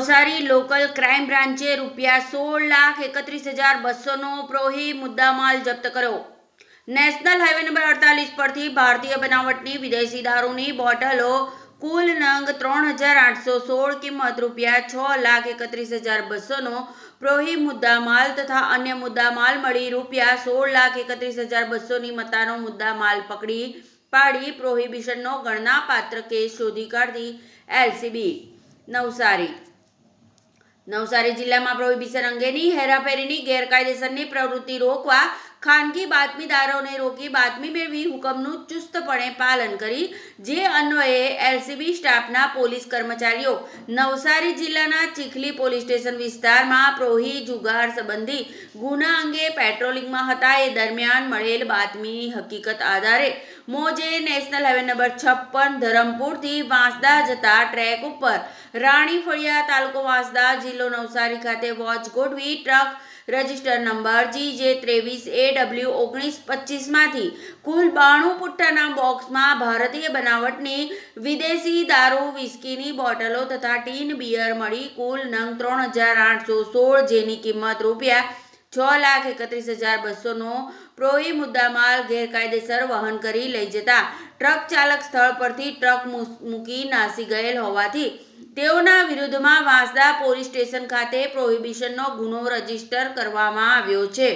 Navsari local crime બ્રાન્ચે રૂપિયા સોળ લાખ એકત્રીસ હજાર બસોનો પ્રોહી મુદ્દામાલ જપ્ત કર્યો. નેશનલ હાઈવે નંબર અડતાલીસ પરથી ભારતીય બનાવટની વિદેશી દારૂની બોટલો કુલ નંગ ત્રણ હજાર આઠસો સોળ કિંમત રૂપિયા છ લાખ એકત્રીસ હજાર બસોનો પ્રોહી મુદ્દામાલ તથા અન્ય મુદ્દામાલ મળી રૂપિયા સોળ લાખ એકત્રીસ હજાર બસોની મતાનો મુદ્દામાલ પકડી પાડી પ્રોહિબિશનનો ગણનાપાત્ર કેસ શોધી કાઢતી એલસીબી. નવસારી નવસારી જિલ્લામાં પ્રોહિબિશન અંગેની હેરાફેરીની ગેરકાયદેસરની પ્રવૃત્તિ રોકવા ખાનગી બાતમીદારોને રોકી બાતમી મેળવી હુકમનું ચુસ્તપણે પાલન કરી, જે અન્વયે એલસીબી સ્ટાફના પોલીસ કર્મચારીઓ નવસારી જિલ્લાના ચીખલી પોલીસ સ્ટેશન વિસ્તારમાં પ્રોહી જુગાર સંબંધી ગુના અંગે પેટ્રોલિંગમાં હતા. એ દરમિયાન મળેલ બાતમીની હકીકત આધારે મોજે નેશનલ હાઈવે નંબર છપ્પન ધરમપુરથી વાંસદા જતા ટ્રેક ઉપર રાણી ફળિયા તાલુકો વાંસદા જિલ્લો નવસારી ખાતે વોચ ગોઠવી ટ્રક રજિસ્ટર નંબર જી જે ત્રેવીસ એ ડબલ્યુ ઓગણીસ પચીસમાંથી કુલ બાણું પુટ્ટાના બોક્સમાં ભારતીય બનાવટની વિદેશી દારૂ વિસ્કીની બોટલો તથા ટીન બિયર મળી કુલ નંગ ત્રણ હજાર આઠસો સોળ, જેની કિંમત રૂપિયા છ લાખ એકત્રીસ હજાર બસોનો પ્રોહી મુદ્દામાલ ગેરકાયદેસર વહન કરી લઈ જતા ટ્રક ચાલક સ્થળ પરથી ટ્રક મૂકી નાસી ગયેલ હોવાથી તેઓના વિરુદ્ધમાં વાંસદા પોલીસ સ્ટેશન ખાતે પ્રોહિબિશનનો ગુનો રજિસ્ટર કરવામાં આવ્યો છે.